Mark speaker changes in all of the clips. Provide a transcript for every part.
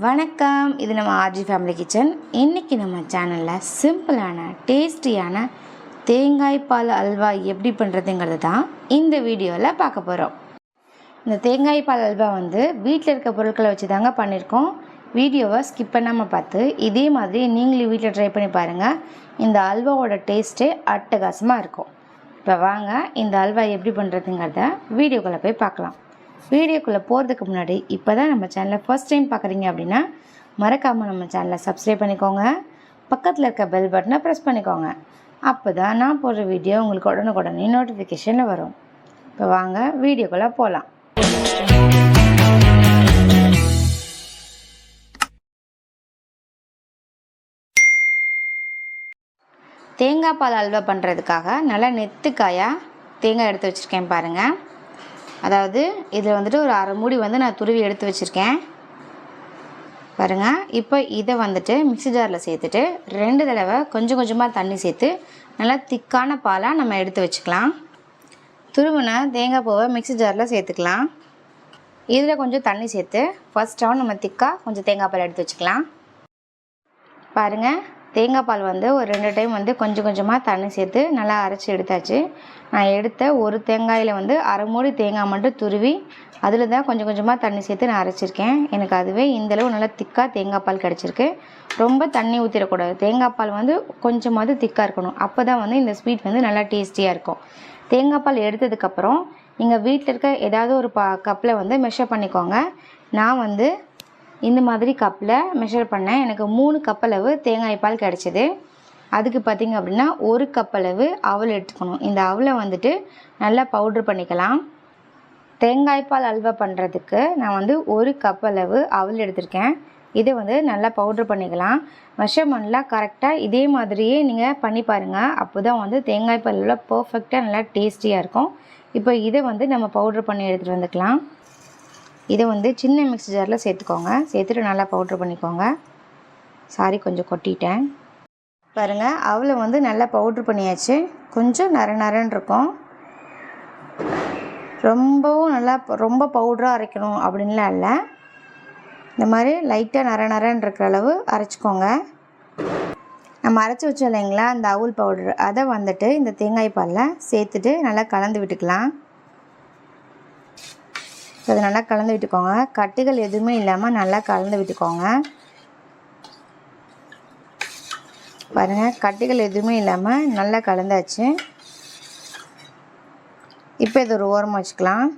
Speaker 1: வணக்கம். இது நம்ம ஆர்ஜி ஃபேமிலி கிச்சன் இன்றைக்கி நம்ம சேனலில் சிம்பிளான டேஸ்டியான தேங்காய் பால் அல்வா எப்படி பண்ணுறதுங்கிறது தான் இந்த வீடியோவில் பார்க்க போகிறோம் இந்த தேங்காய் பால் அல்வா வந்து வீட்டில் இருக்க பொருட்களை வச்சு தாங்க பண்ணியிருக்கோம் வீடியோவை ஸ்கிப் பண்ணாமல் பார்த்து இதே மாதிரி நீங்களும் வீட்டில் ட்ரை பண்ணி பாருங்கள் இந்த அல்வாவோட டேஸ்ட்டே அட்டகாசமாக இருக்கும். இப்போ வாங்க இந்த அல்வா எப்படி பண்ணுறதுங்கிறத வீடியோக்குள்ளே போய் பார்க்கலாம். வீடியோக்குள்ளே போகிறதுக்கு முன்னாடி இப்போ தான் நம்ம சேனலை ஃபர்ஸ்ட் டைம் பார்க்குறீங்க அப்படின்னா மறக்காமல் நம்ம சேனலை சப்ஸ்கிரைப் பண்ணிக்கோங்க. பக்கத்தில் இருக்க பெல் பட்டனை ப்ரெஸ் பண்ணிக்கோங்க. அப்போ தான் நான் போடுற வீடியோ உங்களுக்கு உடனுக்குடனே நோட்டிஃபிகேஷனில் வரும். இப்போ வாங்க வீடியோக்குள்ளே போகலாம் தேங்காய் பால் அல்வா பண்ணுறதுக்காக நல்லா நெத்துக்காயாக தேங்காய் எடுத்து வச்சுருக்கேன் பாருங்கள் அதாவது இதில் வந்துட்டு ஒரு அரை மூடி வந்து நான் துருவி எடுத்து வச்சுருக்கேன். பாருங்கள் இப்போ இதை வந்துட்டு மிக்ஸி ஜாரில் சேர்த்துட்டு ரெண்டு தடவை கொஞ்சம் கொஞ்சமாக தண்ணி சேர்த்து நல்லா திக்கான பாலாக நம்ம எடுத்து வச்சுக்கலாம். துருவின தேங்காய் பூவை மிக்ஸி ஜாரில் சேர்த்துக்கலாம். இதில் கொஞ்சம் தண்ணி சேர்த்து ஃபஸ்ட்டாக நம்ம திக்காக கொஞ்சம் தேங்காய் பால் எடுத்து வச்சுக்கலாம். பாருங்கள் தேங்காய் பால் வந்து ஒரு ரெண்டு டைம் வந்து கொஞ்சம் கொஞ்சமாக தண்ணி சேர்த்து நல்லா அரைச்சி எடுத்தாச்சு. நான் எடுத்த ஒரு தேங்காயில் வந்து அரை மூடி தேங்காய் மட்டும் துருவி அதில் தான் கொஞ்சம் கொஞ்சமாக தண்ணி சேர்த்து நான் அரைச்சிருக்கேன். எனக்கு அதுவே இந்தளவு நல்லா திக்காக தேங்காய் பால் கிடச்சிருக்கு. ரொம்ப தண்ணி ஊற்றிடக்கூடாது தேங்காய் பால் வந்து கொஞ்சமாவது திக்காக இருக்கணும். அப்போ தான் வந்து இந்த ஸ்வீட் வந்து நல்லா டேஸ்டியாக இருக்கும். தேங்காய் பால் எடுத்ததுக்கப்புறம் நீங்கள் வீட்டில் இருக்க ஏதாவது ஒரு பா கப்பில் வந்து மெஷர் பண்ணிக்கோங்க. நான் வந்து இந்த மாதிரி கப்பில் மெஷர் பண்ணேன். எனக்கு மூணு கப் அளவு தேங்காய் பால் கிடச்சிது. அதுக்கு பார்த்திங்க அப்படின்னா ஒரு கப் அளவு அவல் எடுத்துக்கணும். இந்த அவலை வந்துட்டு நல்லா பவுட்ரு பண்ணிக்கலாம். தேங்காய் பால் அல்வா பண்ணுறதுக்கு நான் வந்து ஒரு கப் அளவு அவல் எடுத்திருக்கேன். இதை வந்து நல்லா பவுட்ரு பண்ணிக்கலாம். மெஷர்மெண்ட்லாம் கரெக்டாக இதே மாதிரியே நீங்கள் பண்ணி பாருங்கள் அப்போ தான் வந்து தேங்காய் பால் பர்ஃபெக்டாக நல்லா டேஸ்டியாக இருக்கும். இப்போ இதை வந்து நம்ம பவுட்ரு பண்ணி எடுத்துகிட்டு வந்துக்கலாம். இதை வந்து சின்ன மிக்ஸி ஜாரில் சேர்த்துக்கோங்க. சேர்த்துட்டு நல்லா பவுட்ரு பண்ணிக்கோங்க. சாரி கொஞ்சம் கொட்டிட்டேன். பாருங்கள் அவளை வந்து நல்லா பவுட்ரு பண்ணியாச்சு. கொஞ்சம் நர நரன்னு இருக்கும். ரொம்பவும் நல்லா ரொம்ப பவுட்ராக அரைக்கணும் அப்படின்லாம் இல்லை. இந்த மாதிரி லைட்டாக நர நரன்னு இருக்கிற அளவு அரைச்சிக்கோங்க. நம்ம அரைச்சி வச்சோம் இல்லைங்களா அந்த அவுல் பவுடர் அதை வந்துட்டு இந்த தேங்காய் பாலில் சேர்த்துட்டு நல்லா கலந்து விட்டுக்கலாம். அதை நல்லா கலந்து விட்டுக்கோங்க. கட்டுகள் எதுவுமே இல்லாமல் நல்லா கலந்து விட்டுக்கோங்க. பாருங்கள் கட்டுகள் எதுவுமே இல்லாமல் நல்லா கலந்தாச்சு. இப்போ இது ஒரு ஓரமாக வச்சுக்கலாம்.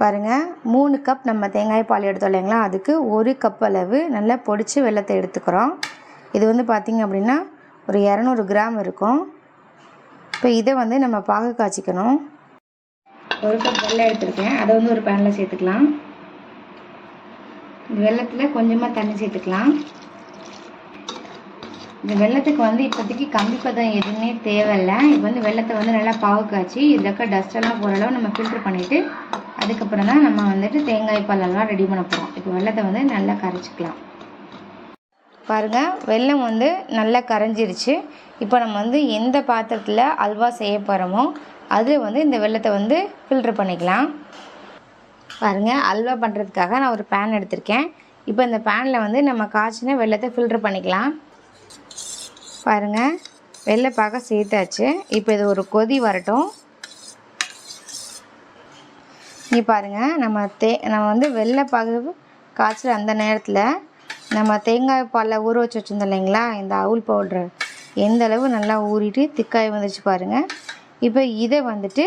Speaker 1: பாருங்கள் மூணு கப் நம்ம தேங்காய் பால் எடுத்தோம் இல்லைங்களா? அதுக்கு ஒரு கப் அளவு நல்லா பொடிச்சு வெள்ளத்தை எடுத்துக்கிறோம். இது வந்து பார்த்திங்க அப்படின்னா ஒரு இரநூறு கிராம் இருக்கும். இப்போ இதை வந்து நம்ம பாகு காய்ச்சிக்கணும். ஒரு கப் வெள்ளம் எடுத்திருக்கேன். அதை வந்து ஒரு பேனில் சேர்த்துக்கலாம். இந்த வெள்ளத்தில் கொஞ்சமாக தண்ணி சேர்த்துக்கலாம். இந்த வெள்ளத்துக்கு வந்து இப்போதைக்கு கம்பி பதம் எதுவுமே தேவையில்லை. இப்போ வந்து வெள்ளத்தை வந்து நல்லா பாவு காய்ச்சி இதில் இருக்க டஸ்டெல்லாம் போகிற அளவு நம்ம ஃபில்ட்ரு பண்ணிவிட்டு அதுக்கப்புறம் தான் நம்ம வந்துட்டு தேங்காய் பாலெல்லாம் ரெடி பண்ண போகிறோம் இப்போ வெள்ளத்தை வந்து நல்லா கரைச்சிக்கலாம். பாருங்கள் வெல்லம் வந்து நல்லா கரைஞ்சிருச்சு. இப்போ நம்ம வந்து எந்த பாத்திரத்தில் அல்வா செய்ய போகிறோமோ அதில் வந்து இந்த வெள்ளத்தை வந்து ஃபில்ட்ரு பண்ணிக்கலாம். பாருங்கள் அல்வா பண்ணுறதுக்காக நான் ஒரு பேன் எடுத்திருக்கேன். இப்போ இந்த பேனில் வந்து நம்ம காய்ச்சின வெள்ளத்தை ஃபில்ட்ரு பண்ணிக்கலாம். பாருங்கள் பார்க்க சேர்த்தாச்சு. இப்போ இது ஒரு கொதி வரட்டும். நீ பாருங்கள் நம்ம தே நம்ம வந்து வெள்ளைப்பாகு காய்ச்சல் அந்த நேரத்தில் நம்ம தேங்காய் பாலில் ஊற வச்சு வச்சுருந்தோம் இல்லைங்களா? இந்த அவுல் பவுட்ரு எந்த அளவு நல்லா ஊறிட்டு திக்காய் வந்துச்சு பாருங்கள் இப்போ இதை வந்துட்டு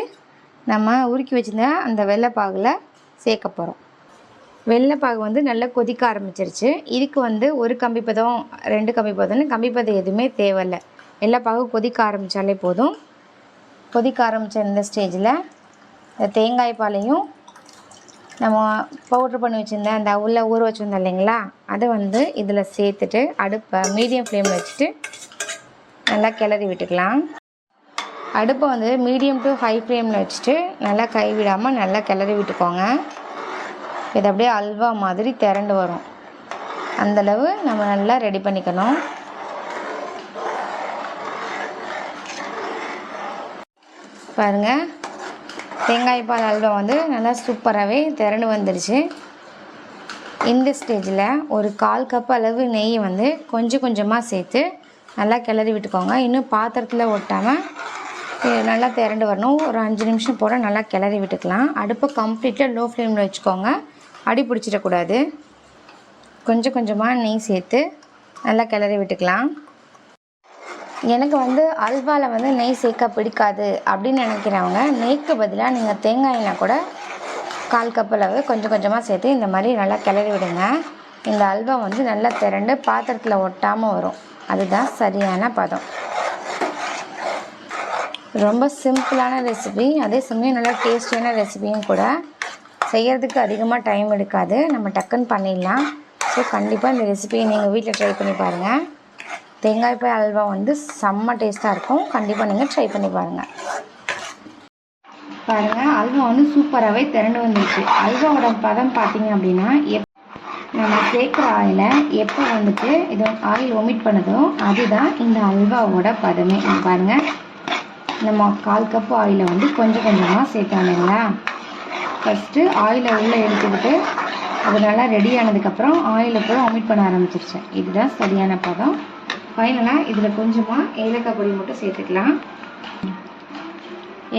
Speaker 1: நம்ம உருக்கி வச்சுருந்தா அந்த வெள்ளைப்பாகில் சேர்க்க போகிறோம் வெள்ளைப்பாகு வந்து நல்லா கொதிக்க ஆரம்பிச்சிருச்சு. இதுக்கு வந்து ஒரு கம்பி பதம் ரெண்டு கம்பி பதம்னு கம்பி பதம் எதுவுமே தேவையில்லை. வெள்ளைப்பாகு கொதிக்க ஆரம்பித்தாலே போதும். கொதிக்க ஆரம்பித்த இந்த ஸ்டேஜில் இந்த தேங்காய் பாலையும் நம்ம பவுட்ரு பண்ணி வச்சுருந்த அந்த உள்ளே ஊற வச்சுருந்தோம் இல்லைங்களா? அதை வந்து இதில் சேர்த்துட்டு அடுப்பை மீடியம் ஃப்ளேமில் வச்சுட்டு நல்லா கிளறி விட்டுக்கலாம். அடுப்பை வந்து மீடியம் டு ஹை ஃப்ளேமில் வச்சுட்டு நல்லா கைவிடாமல் நல்லா கிளறி விட்டுக்கோங்க. இது அப்படியே அல்வா மாதிரி திரண்டு வரும். அந்தளவு நம்ம நல்லா ரெடி பண்ணிக்கணும். பாருங்கள் தேங்காய் பால் அல்வா வந்து நல்லா சூப்பராகவே திரண்டு வந்துடுச்சு இந்த ஸ்டேஜில் ஒரு கால் கப் அளவு நெய் வந்து கொஞ்சம் கொஞ்சமாக சேர்த்து நல்லா கிளறி விட்டுக்கோங்க. இன்னும் பாத்திரத்தில் ஒட்டாமல் நல்லா திரண்டு வரணும். ஒரு அஞ்சு நிமிஷம் போல் நல்லா கிளறி விட்டுக்கலாம். அடுப்பை கம்ப்ளீட்டாக லோ ஃப்ளேமில் வச்சுக்கோங்க. அடி பிடிச்சிடக்கூடாது. கொஞ்சம் கொஞ்சமாக நெய் சேர்த்து நல்லா கிளறி விட்டுக்கலாம். எனக்கு வந்து அல்வாவில் வந்து நெய் சேர்க்க பிடிக்காது அப்படின்னு நினைக்கிறவங்க நெய்க்கு பதிலாக நீங்கள் தேங்காயில் கூட கால் கப் அளவு கொஞ்சம் கொஞ்சமாக சேர்த்து இந்த மாதிரி நல்லா கிளறி விடுங்க. இந்த அல்வா வந்து நல்லா திரண்டு பாத்திரத்தில் ஒட்டாமல் வரும். அதுதான் சரியான பதம். ரொம்ப சிம்பிளான ரெசிபி அதே சமயம் நல்லா டேஸ்டியான ரெசிபியும் கூட. செய்கிறதுக்கு அதிகமாக டைம் எடுக்காது. நம்ம டக்குன்னு பண்ணிடலாம். ஸோ கண்டிப்பாக இந்த ரெசிபியை நீங்கள் வீட்டில் ட்ரை பண்ணி பாருங்கள் தேங்காய் பாய் அல்வா வந்து செம்ம டேஸ்ட்டாக இருக்கும். கண்டிப்பாக நீங்கள் ட்ரை பண்ணி பாருங்கள் பாருங்கள் அல்வா வந்து சூப்பராகவே திரண்டு வந்துருச்சு. அல்வாவோட பதம் பார்த்தீங்க அப்படின்னா எப் நம்ம சேர்க்குற ஆயிலை எப்போ வந்துட்டு இது ஆயில் ஒமிட் பண்ணுதோ அதுதான் இந்த அல்வாவோட பதமே. பாருங்கள் நம்ம கால் கப் ஆயிலை வந்து கொஞ்சம் கொஞ்சமாக சேர்த்தோம் இல்லைங்களா? ஃபஸ்ட்டு ஆயிலை உள்ளே எடுத்துக்கிட்டு அது நல்லா ரெடி ஆனதுக்கப்புறம் ஆயிலை கூட ஒமிட் பண்ண ஆரம்பிச்சிருச்சேன் இதுதான் சரியான பதம். ஃபைனலாக இதில் கொஞ்சமாக ஏலக்காய் பொடி மட்டும் சேர்த்துக்கலாம்.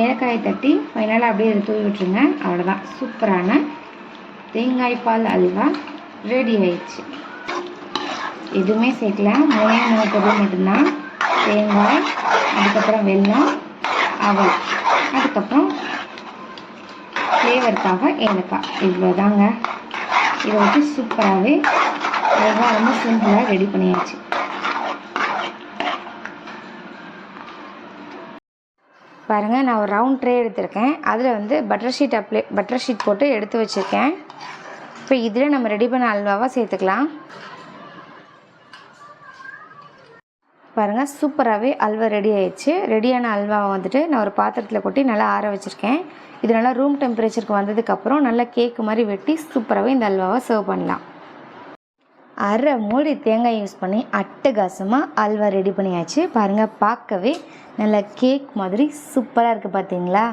Speaker 1: ஏலக்காயை தட்டி ஃபைனலாக அப்படியே இதை தூவி விட்டுருங்க. அவ்வளோதான் சூப்பரான தேங்காய் பால் அல்வா ரெடி ஆயிடுச்சு. எதுவுமே சேர்க்கல. மூணே மூணு பொருள் மட்டும்தான். தேங்காய் அதுக்கப்புறம் வெல்லம் அவல். அதுக்கப்புறம் ஃப்ளேவருக்காக ஏலக்காய். இவ்வளோதாங்க இதை வச்சு சூப்பராகவே அல்வா ரொம்ப சிம்பிளாக ரெடி பண்ணியாச்சு. பாருங்கள் நான் ஒரு ரவுண்ட் ட்ரே எடுத்திருக்கேன். அதில் வந்து butter sheet apply butter sheet போட்டு எடுத்து வச்சுருக்கேன். இப்போ இதில் நம்ம ரெடி பண்ண அல்வாவாக சேர்த்துக்கலாம். பாருங்கள் சூப்பராகவே அல்வா ரெடி ஆயிடுச்சு. ரெடியான அல்வாவை வந்துட்டு நான் ஒரு பாத்திரத்தில் கொட்டி நல்லா ஆற வச்சுருக்கேன். இது நல்லா ரூம் டெம்பரேச்சருக்கு வந்ததுக்கப்புறம் நல்லா கேக்கு மாதிரி வெட்டி சூப்பராகவே இந்த அல்வாவை சர்வ் பண்ணலாம். அரை மூடி தேங்காய் யூஸ் பண்ணி அட்டகாசமாக அல்வா ரெடி பண்ணியாச்சு. பாருங்கள் பார்க்கவே நல்ல கேக் மாதிரி சூப்பராக இருக்குது பார்த்தீங்களா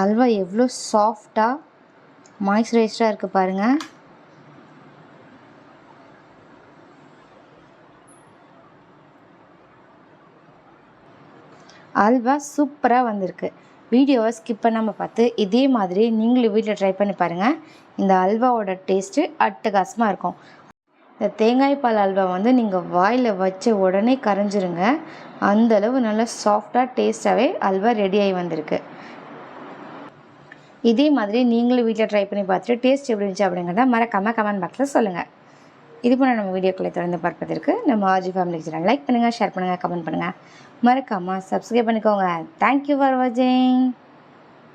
Speaker 1: அல்வா எவ்வளோ சாஃப்டாக மாய்ஸ்சரைஸ்டாக இருக்குது பாருங்கள் அல்வா சூப்பராக வந்திருக்கு. வீடியோவை ஸ்கிப் பண்ணாமல் பார்த்து இதே மாதிரி நீங்களும் வீட்டில் ட்ரை பண்ணி பாருங்கள் இந்த அல்வாவோட டேஸ்ட்டு அட்டகாசமாக இருக்கும். இந்த தேங்காய் பால் அல்வா வந்து நீங்கள் வாயில் வச்ச உடனே கரைஞ்சிருங்க. அந்தளவு நல்லா சாஃப்டாக டேஸ்ட்டாகவே அல்வா ரெடியாகி வந்திருக்கு. இதே மாதிரி நீங்களும் வீட்டில் ட்ரை பண்ணி பார்த்துட்டு டேஸ்ட் எப்படி இருந்துச்சு அப்படிங்கிறத மறக்காமல் கமெண்ட் பாக்ஸில் சொல்லுங்கள் இது போல் நம்ம வீடியோக்களை தொடர்ந்து பார்ப்பதற்கு நம்ம ஆஜி ஃபேமிலி சேனல் லைக் பண்ணுங்கள் ஷேர் பண்ணுங்கள் கமெண்ட் பண்ணுங்கள் மறக்காமல் சப்ஸ்கிரைப் பண்ணிக்கோங்க. தேங்க்யூ ஃபார் வாட்சிங்